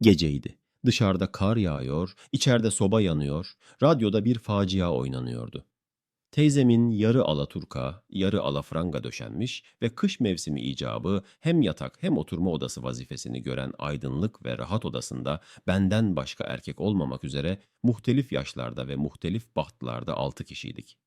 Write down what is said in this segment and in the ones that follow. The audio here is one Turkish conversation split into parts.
Geceydi. Dışarıda kar yağıyor, içeride soba yanıyor, radyoda bir facia oynanıyordu. Teyzemin yarı alaturka, yarı alafranga döşenmiş ve kış mevsimi icabı hem yatak hem oturma odası vazifesini gören aydınlık ve rahat odasında benden başka erkek olmamak üzere muhtelif yaşlarda ve muhtelif bahtlarda altı kişiydik.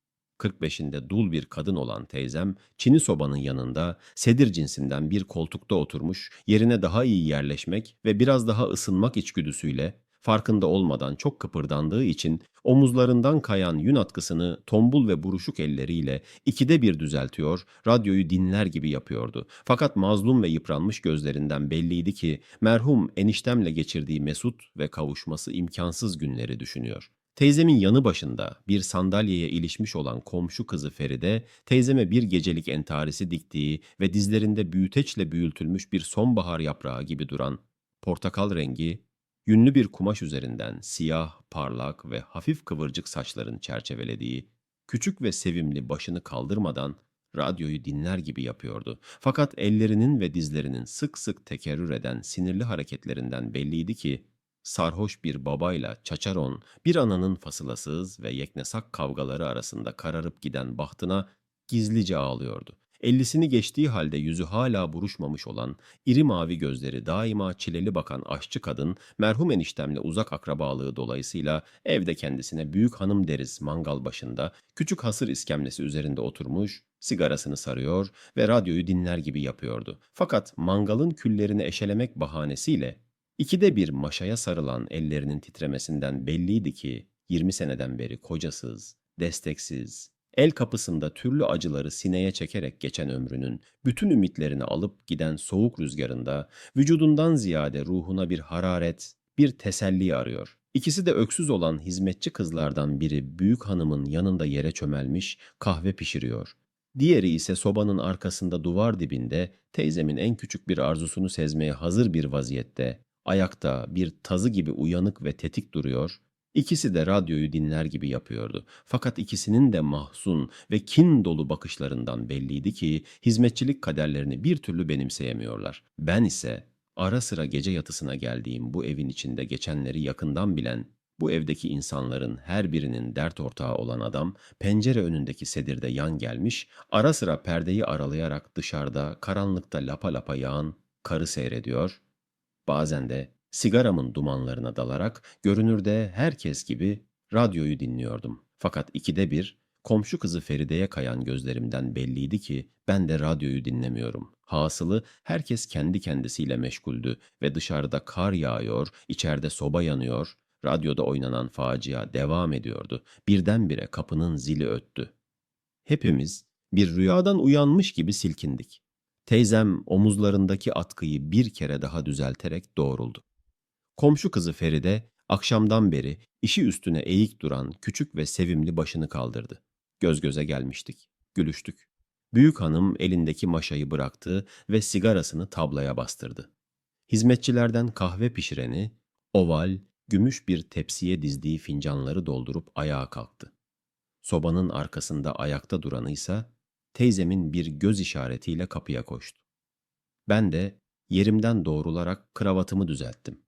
45'inde dul bir kadın olan teyzem, çini sobanın yanında sedir cinsinden bir koltukta oturmuş, yerine daha iyi yerleşmek ve biraz daha ısınmak içgüdüsüyle, farkında olmadan çok kıpırdandığı için omuzlarından kayan yün atkısını tombul ve buruşuk elleriyle ikide bir düzeltiyor, radyoyu dinler gibi yapıyordu. Fakat mazlum ve yıpranmış gözlerinden belliydi ki merhum eniştemle geçirdiği mesut ve kavuşması imkansız günleri düşünüyor. Teyzemin yanı başında bir sandalyeye ilişmiş olan komşu kızı Feride, teyzeme bir gecelik entarisi diktiği ve dizlerinde büyüteçle büyültülmüş bir sonbahar yaprağı gibi duran, portakal rengi, yünlü bir kumaş üzerinden siyah, parlak ve hafif kıvırcık saçların çerçevelediği, küçük ve sevimli başını kaldırmadan radyoyu dinler gibi yapıyordu. Fakat ellerinin ve dizlerinin sık sık tekerrür eden sinirli hareketlerinden belliydi ki, sarhoş bir babayla çaçaron, bir ananın fasılasız ve yeknesak kavgaları arasında kararıp giden bahtına gizlice ağlıyordu. Ellisini geçtiği halde yüzü hala buruşmamış olan, iri mavi gözleri daima çileli bakan aşçı kadın, merhum eniştemle uzak akrabalığı dolayısıyla evde kendisine büyük hanım deriz mangal başında, küçük hasır iskemlesi üzerinde oturmuş, sigarasını sarıyor ve radyoyu dinler gibi yapıyordu. Fakat mangalın küllerini eşelemek bahanesiyle İkide bir maşaya sarılan ellerinin titremesinden belliydi ki 20 seneden beri kocasız, desteksiz, el kapısında türlü acıları sineye çekerek geçen ömrünün bütün ümitlerini alıp giden soğuk rüzgarında vücudundan ziyade ruhuna bir hararet, bir teselli arıyor. İkisi de öksüz olan hizmetçi kızlardan biri büyük hanımın yanında yere çömelmiş kahve pişiriyor. Diğeri ise sobanın arkasında duvar dibinde teyzemin en küçük bir arzusunu sezmeye hazır bir vaziyette ayakta bir tazı gibi uyanık ve tetik duruyor, ikisi de radyoyu dinler gibi yapıyordu. Fakat ikisinin de mahzun ve kin dolu bakışlarından belliydi ki hizmetçilik kaderlerini bir türlü benimseyemiyorlar. Ben ise ara sıra gece yatısına geldiğim bu evin içinde geçenleri yakından bilen, bu evdeki insanların her birinin dert ortağı olan adam pencere önündeki sedirde yan gelmiş, ara sıra perdeyi aralayarak dışarıda karanlıkta lapa lapa yağan karı seyrediyor, Bazen de sigaramın dumanlarına dalarak görünürde herkes gibi radyoyu dinliyordum. Fakat ikide bir komşu kızı Feride'ye kayan gözlerimden belliydi ki ben de radyoyu dinlemiyorum. Hasılı herkes kendi kendisiyle meşguldü ve dışarıda kar yağıyor, içeride soba yanıyor, radyoda oynanan facia devam ediyordu. Birdenbire kapının zili öttü. Hepimiz bir rüyadan uyanmış gibi silkindik. Teyzem omuzlarındaki atkıyı bir kere daha düzelterek doğruldu. Komşu kızı Feride akşamdan beri işi üstüne eğik duran küçük ve sevimli başını kaldırdı. Göz göze gelmiştik, gülüştük. Büyük hanım elindeki maşayı bıraktı ve sigarasını tablaya bastırdı. Hizmetçilerden kahve pişireni, oval, gümüş bir tepsiye dizdiği fincanları doldurup ayağa kalktı. Sobanın arkasında ayakta duranı ise teyzemin bir göz işaretiyle kapıya koştu. Ben de yerimden doğrularak kravatımı düzelttim.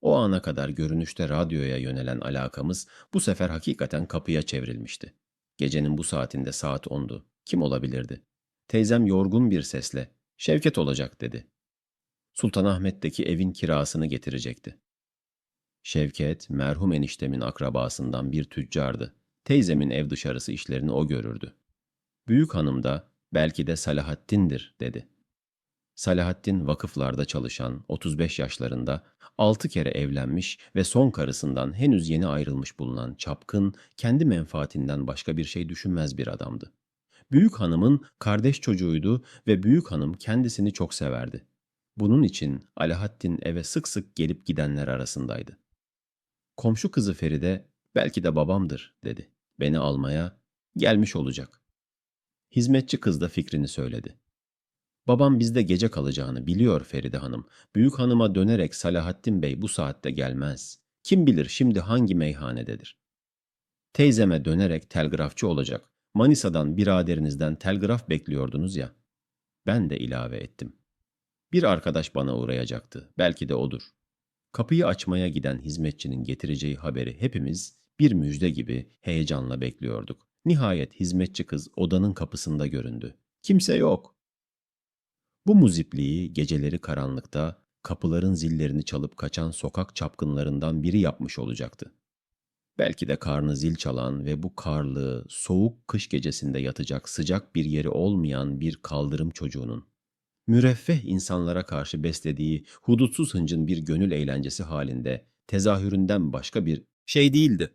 O ana kadar görünüşte radyoya yönelen alakamız bu sefer hakikaten kapıya çevrilmişti. Gecenin bu saatinde saat ondu. Kim olabilirdi? Teyzem yorgun bir sesle Şevket olacak dedi. Sultanahmet'teki evin kirasını getirecekti. Şevket, merhum eniştemin akrabasından bir tüccardı. Teyzemin ev dışarısı işlerini o görürdü. Büyük hanım da belki de Salahattin'dir dedi. Salahattin vakıflarda çalışan 35 yaşlarında 6 kere evlenmiş ve son karısından henüz yeni ayrılmış bulunan çapkın, kendi menfaatinden başka bir şey düşünmez bir adamdı. Büyük hanımın kardeş çocuğuydu ve büyük hanım kendisini çok severdi. Bunun için Alaaddin eve sık sık gelip gidenler arasındaydı. Komşu kızı Feride belki de babamdır dedi. Beni almaya gelmiş olacak. Hizmetçi kız da fikrini söyledi. Babam bizde gece kalacağını biliyor Feride Hanım. Büyük hanıma dönerek Salahattin Bey bu saatte gelmez. Kim bilir şimdi hangi meyhanededir. Teyzeme dönerek telgrafçı olacak. Manisa'dan biraderinizden telgraf bekliyordunuz ya. Ben de ilave ettim. Bir arkadaş bana uğrayacaktı. Belki de odur. Kapıyı açmaya giden hizmetçinin getireceği haberi hepimiz bir müjde gibi heyecanla bekliyorduk. Nihayet hizmetçi kız odanın kapısında göründü. Kimse yok. Bu muzipliği geceleri karanlıkta kapıların zillerini çalıp kaçan sokak çapkınlarından biri yapmış olacaktı. Belki de karnı zil çalan ve bu karlı, soğuk kış gecesinde yatacak sıcak bir yeri olmayan bir kaldırım çocuğunun. Müreffeh insanlara karşı beslediği hudutsuz hıncın bir gönül eğlencesi halinde tezahüründen başka bir şey değildi.